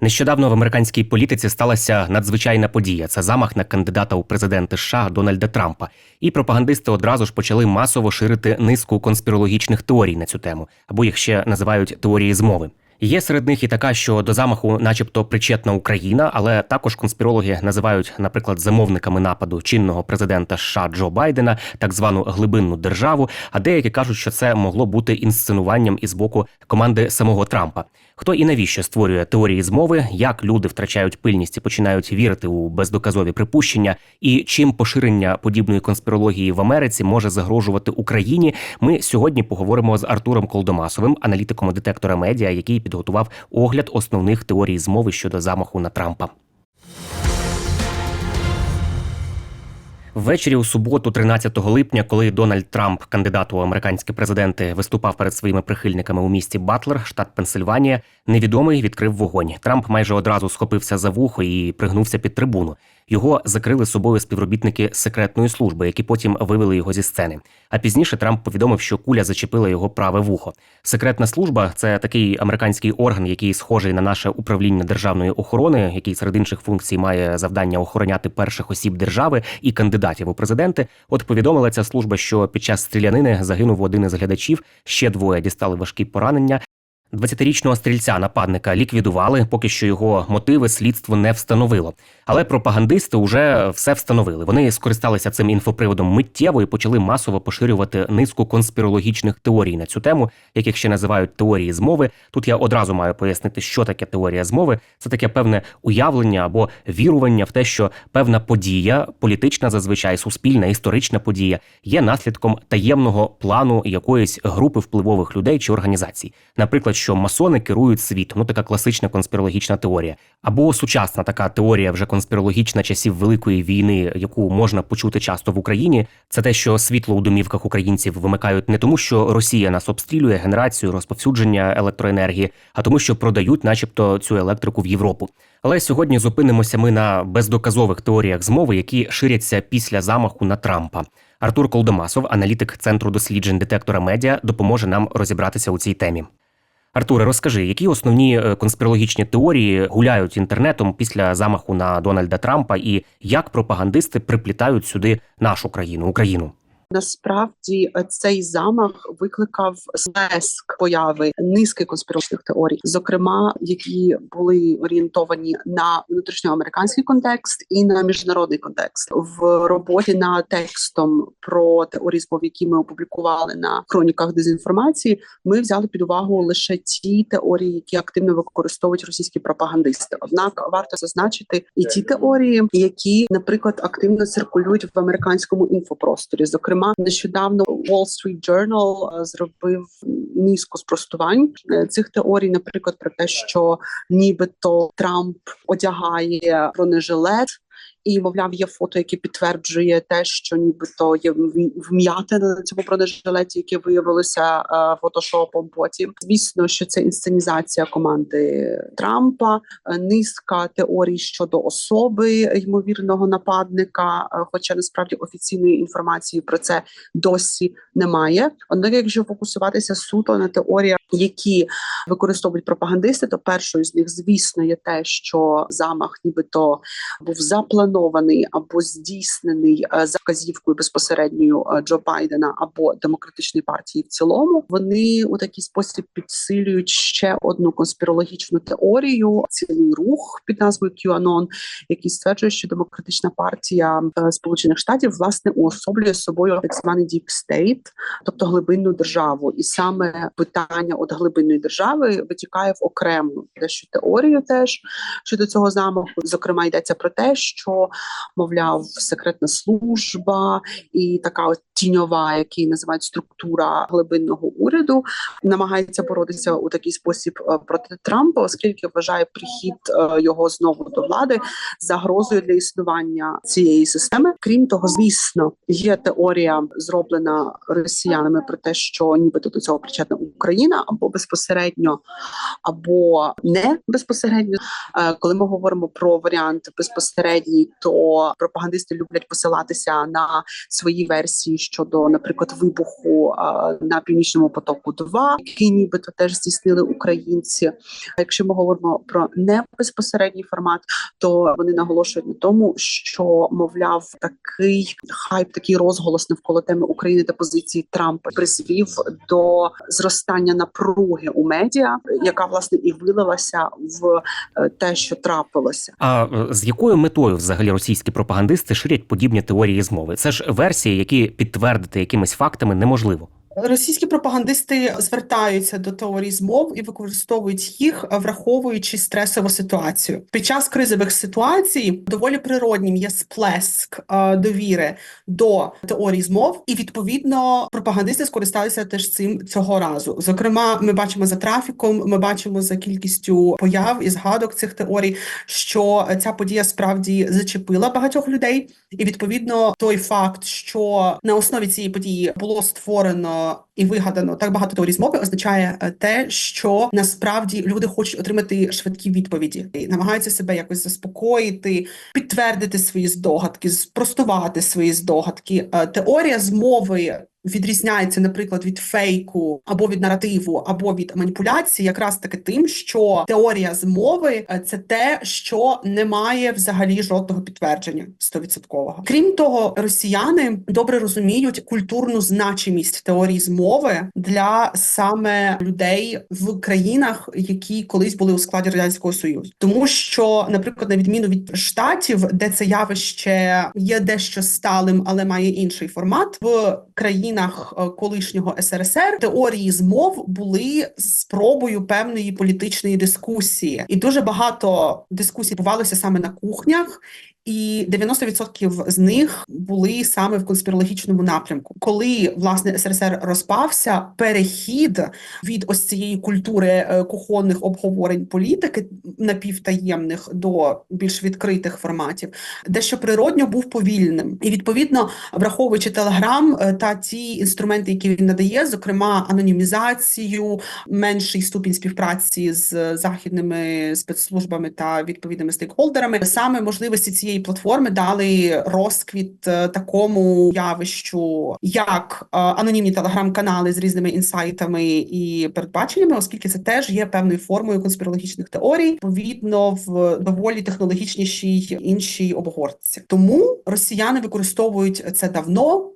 Нещодавно в американській політиці сталася надзвичайна подія. Це замах на кандидата у президенти США Дональда Трампа. І пропагандисти одразу ж почали масово ширити низку конспірологічних теорій на цю тему, або їх ще називають теорії змови. Є серед них і така, що до замаху, начебто, причетна Україна, але також конспірологи називають, наприклад, замовниками нападу чинного президента США Джо Байдена, так звану глибинну державу. А деякі кажуть, що це могло бути інсценуванням із боку команди самого Трампа. Хто і навіщо створює теорії змови, як люди втрачають пильність і починають вірити у бездоказові припущення, і чим поширення подібної конспірології в Америці може загрожувати Україні. Ми сьогодні поговоримо з Артуром Колдомасовим, аналітиком детектора медіа, який підготував огляд основних теорій змови щодо замаху на Трампа. Ввечері у суботу, 13 липня, коли Дональд Трамп, кандидат у американські президенти, виступав перед своїми прихильниками у місті Батлер, штат Пенсильванія, невідомий відкрив вогонь. Трамп майже одразу схопився за вухо і пригнувся під трибуну. Його закрили собою співробітники секретної служби, які потім вивели його зі сцени. А пізніше Трамп повідомив, що куля зачепила його праве вухо. Секретна служба це такий американський орган, який схожий на наше управління державної охорони, який серед інших функцій має завдання охороняти перших осіб держави і кандидатів у президенти. От повідомила ця служба, що під час стрілянини загинув один із глядачів. Ще двоє дістали важкі поранення. 20-річного стрільця нападника ліквідували, поки що його мотиви слідство не встановило. Але пропагандисти вже все встановили. Вони скористалися цим інфоприводом миттєво і почали масово поширювати низку конспірологічних теорій на цю тему, яких ще називають теорії змови. Тут я одразу маю пояснити, що таке теорія змови. Це таке певне уявлення або вірування в те, що певна подія, політична, зазвичай суспільна, історична подія, є наслідком таємного плану якоїсь групи впливових людей чи організацій. Наприклад, що масони керують світом, ну така класична конспірологічна теорія, або сучасна така теорія, вже конспірологічна часів Великої війни, яку можна почути часто в Україні. Це те, що світло у домівках українців вимикають не тому, що Росія нас обстрілює генерацію розповсюдження електроенергії, а тому, що продають, начебто, цю електрику в Європу. Але сьогодні зупинимося ми на бездоказових теоріях змови, які ширяться після замаху на Трампа. Артур Колдомасов, аналітик центру досліджень детектора медіа, допоможе нам розібратися у цій темі. Артуре, розкажи, які основні е, конспірологічні теорії гуляють інтернетом після замаху на Дональда Трампа, і як пропагандисти приплітають сюди нашу країну, Україну? Насправді е, цей замах викликав сплеск появи низки конспірологічних теорій, зокрема, які були орієнтовані на внутрішньоамериканський контекст і на міжнародний контекст в роботі над текстом про теорії змов, які ми опублікували на хроніках дезінформації. Ми взяли під увагу лише ті теорії, які активно використовують російські пропагандисти. Однак варто зазначити і ті теорії, які, наприклад, активно циркулюють в американському інфопросторі. Зокрема, нещодавно Wall Street Journal е, зробив низку спростувань е, цих теорій, наприклад, про те, що нібито Трамп одягає бронежилет. І мовляв, є фото, яке підтверджує те, що нібито є вм'ятина на цьому бронежилеті, яке виявилося е, фотошопом. Потім звісно, що це інсценізація команди Трампа, е, низка теорій щодо особи ймовірного нападника. е, Хоча насправді офіційної інформації про це досі немає. Однак, якщо фокусуватися суто на теоріях, які використовують пропагандисти, то першою з них, звісно, є те, що замах, нібито був запланований або здійснений е, за вказівкою безпосередньою е, Джо Байдена або демократичної партії в цілому. Вони у такий спосіб підсилюють ще одну конспірологічну теорію, цілий рух під назвою QAnon, який стверджує, що демократична партія е, Сполучених Штатів власне уособлює собою так званий Deep State, тобто глибинну державу, і саме питання от глибинної держави витікає в окрему дещо теорію теж щодо цього замаху. Зокрема, йдеться про те, що що мовляв секретна служба і така от тіньова, який називають структура глибинного уряду, намагається боротися у такий спосіб е, проти Трампа, оскільки вважає прихід е, його знову до влади загрозою для існування цієї системи. Крім того, звісно, є теорія зроблена росіянами про те, що нібито до цього причетна Україна або безпосередньо, або не безпосередньо. Е, Коли ми говоримо про варіант безпосередній, то пропагандисти люблять посилатися на свої версії щодо, наприклад, вибуху на північному потоку, 2 який нібито теж здійснили українці. Якщо ми говоримо про не безпосередній формат, то вони наголошують на тому, що мовляв такий хайп, такий розголос навколо теми України та позиції Трампа призвів до зростання напруги у медіа, яка власне і вилилася в е, те, що трапилося. А е, з якою метою взагалі російські пропагандисти ширять подібні теорії змови? Це ж версії, які підтвердити якимись фактами неможливо. Російські пропагандисти звертаються до теорій змов і використовують їх, враховуючи стресову ситуацію. Під час кризових ситуацій доволі природнім є сплеск е, довіри до теорій змов, і відповідно пропагандисти скористалися теж цим цього разу. Зокрема, ми бачимо за трафіком, ми бачимо за кількістю появ і згадок цих теорій, що ця подія справді зачепила багатьох людей, і відповідно той факт, що на основі цієї події було створено і вигадано так багато теорій змови, означає е, те, що насправді люди хочуть отримати швидкі відповіді, і намагаються себе якось заспокоїти, підтвердити свої здогадки, спростувати свої здогадки. Е, Теорія змови. Відрізняється, наприклад, від фейку або від наративу, або від маніпуляції, якраз таки тим, що теорія змови е, це те, що не має взагалі жодного підтвердження стовідсоткового. Крім того, росіяни добре розуміють культурну значимість теорії змови для саме людей в країнах, які колись були у складі радянського союзу, тому що, наприклад, на відміну від штатів, де це явище є дещо сталим, але має інший формат в країнах е, колишнього СРСР теорії змов були спробою певної політичної дискусії, і дуже багато дискусій бувалося саме на кухнях. І 90% з них були саме в конспірологічному напрямку. Коли власне СРСР розпався, перехід від ось цієї культури е, кухонних обговорень політики напівтаємних до більш відкритих форматів, дещо природньо був повільним, і відповідно враховуючи телеграм е, та ті інструменти, які він надає, зокрема анонімізацію, менший ступінь співпраці з західними спецслужбами та відповідними стейкхолдерами, саме можливості цієї платформи дали розквіт е, такому явищу, як е, анонімні телеграм-канали з різними інсайтами і передбаченнями, оскільки це теж є певною формою конспірологічних теорій, відповідно в доволі технологічнішій іншій обгортці. Тому росіяни використовують це давно.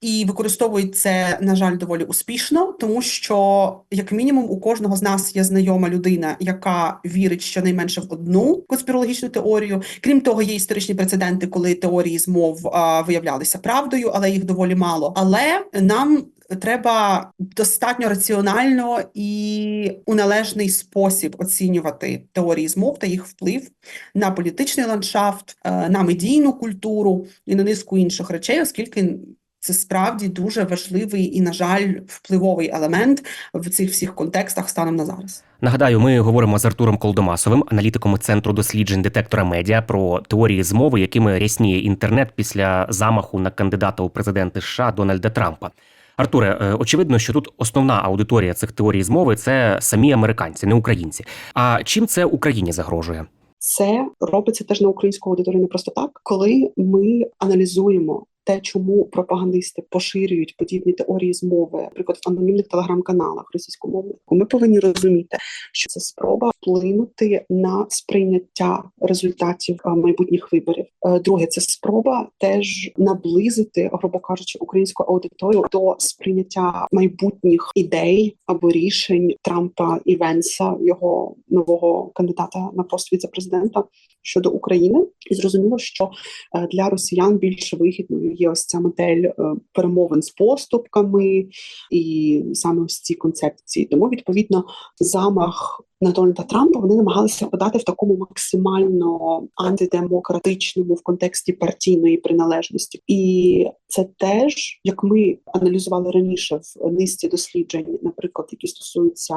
І використовують це, на жаль, доволі успішно, тому що, як мінімум, у кожного з нас є знайома людина, яка вірить щонайменше в одну конспірологічну теорію. Крім того, є історичні прецеденти, коли теорії змов а, виявлялися правдою, але їх доволі мало. Але нам треба достатньо раціонально і у належний спосіб оцінювати теорії змов та їх вплив на політичний ландшафт, е, на медійну культуру і на низку інших речей, оскільки. Це справді дуже важливий і, на жаль, впливовий елемент в цих всіх контекстах станом на зараз. Нагадаю, ми говоримо з Артуром Колдомасовим, аналітиком центру досліджень детектора медіа, про теорії змови, якими рясніє інтернет після замаху на кандидата у президенти США Дональда Трампа. Артуре, е, очевидно, що тут основна аудиторія цих теорій змови це самі американці, не українці. А чим це Україні загрожує? Це робиться теж на українську аудиторію не просто так, коли ми аналізуємо. Те, чому пропагандисти поширюють подібні теорії змови, наприклад, в анонімних телеграм-каналах російськомовних, ми повинні розуміти, що це спроба вплинути на сприйняття результатів майбутніх виборів. Е, Друге, це спроба теж наблизити, грубо кажучи, українську аудиторію до сприйняття майбутніх ідей або рішень Трампа і Венса, його нового кандидата на пост віце-президента щодо України, і зрозуміло, що е, для росіян більш вигідною є ось ця модель е, перемовин з поступками і саме ось ці концепції. Тому відповідно замах на Дональда Трампа вони намагалися подати в такому максимально антидемократичному в контексті партійної приналежності, і це теж як ми аналізували раніше в низці досліджень, наприклад, які стосуються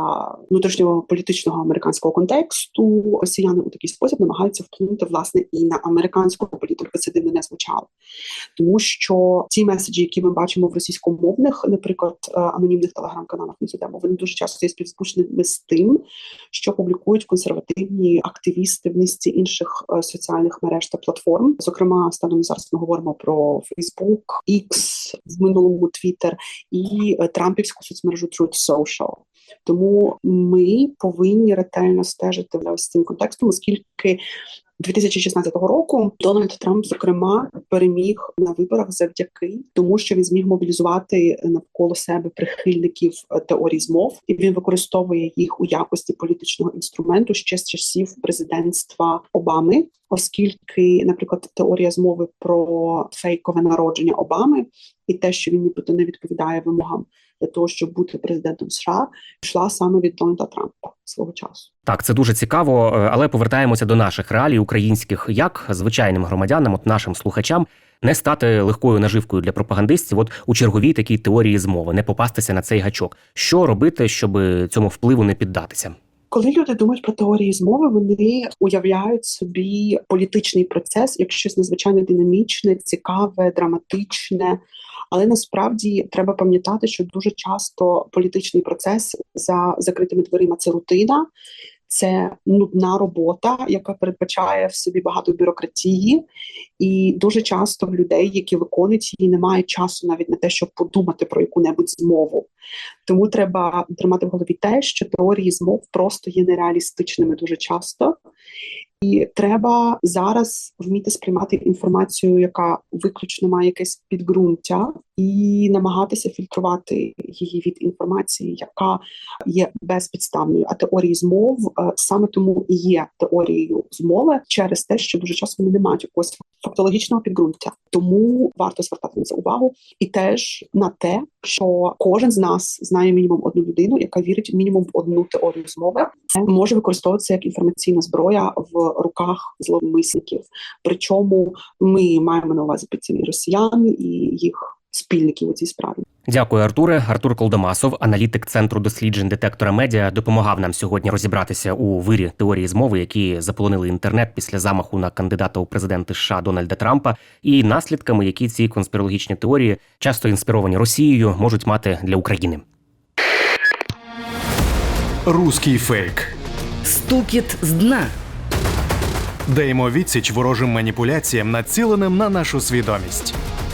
внутрішнього політичного американського контексту, росіяни у такий спосіб намагаються вплинути власне і на американську політику. Це дивно не звучало, тому що ті меседжі, які ми бачимо в російськомовних, наприклад, е, анонімних телеграм-каналах, зайдемо, вони дуже часто є співзвучними з тим, що публікують консервативні активісти в низці інших е, соціальних мереж та платформ. Зокрема, станом зараз ми говоримо про Facebook, X, в минулому Twitter і е, Трампівську соцмережу Truth Social. Тому ми повинні ретельно стежити ось цим контекстом, оскільки 2016 року Дональд Трамп, зокрема, переміг на виборах завдяки тому, що він зміг мобілізувати навколо себе прихильників е, теорії змов, і він використовує їх у якості політичного інструменту ще з часів президентства Обами, оскільки, наприклад, теорія змови про фейкове народження Обами і те, що він нібито не відповідає вимогам для того, щоб бути президентом США, йшла саме від Дональда Трампа свого часу. Так, це дуже цікаво, е, але повертаємося до наших реалій українських, як звичайним громадянам, от нашим слухачам, не стати легкою наживкою для пропагандистів, от у черговій такій теорії змови, не попастися на цей гачок. Що робити, щоб цьому впливу не піддатися? Коли люди думають про теорії змови, вони уявляють собі політичний процес як щось надзвичайно динамічне, цікаве, драматичне. Але насправді треба пам'ятати, що дуже часто політичний процес за закритими дверима це рутина, це нудна робота, яка передбачає в собі багато бюрократії, і дуже часто в людей, які виконують її, немає часу навіть на те, щоб подумати про яку-небудь змову. Тому треба тримати в голові те, що теорії змов просто є нереалістичними дуже часто. І треба зараз вміти сприймати інформацію, яка виключно має якесь підґрунтя, і намагатися фільтрувати її від інформації, яка є безпідставною. А теорії змов е, саме тому і є теорією змови через те, що дуже часто вони не мають якогось фактологічного підґрунтя. Тому варто звертати на це увагу і теж на те, що кожен з нас знає мінімум одну людину, яка вірить мінімум в одну теорію змови, це може використовуватися як інформаційна зброя в руках зловмисників. Причому ми маємо на увазі під цим і росіян і їх спільників у цій справі. Дякую, Артуре. Артур Колдомасов, аналітик центру досліджень детектора медіа, допомагав нам сьогодні розібратися у вирі теорії змови, які заполонили інтернет після замаху на кандидата у президенти США Дональда Трампа, і наслідками, які ці конспірологічні теорії, часто інспіровані Росією, можуть мати для України. Руський фейк. Стукіт з дна. Даємо відсіч ворожим маніпуляціям, націленим на нашу свідомість.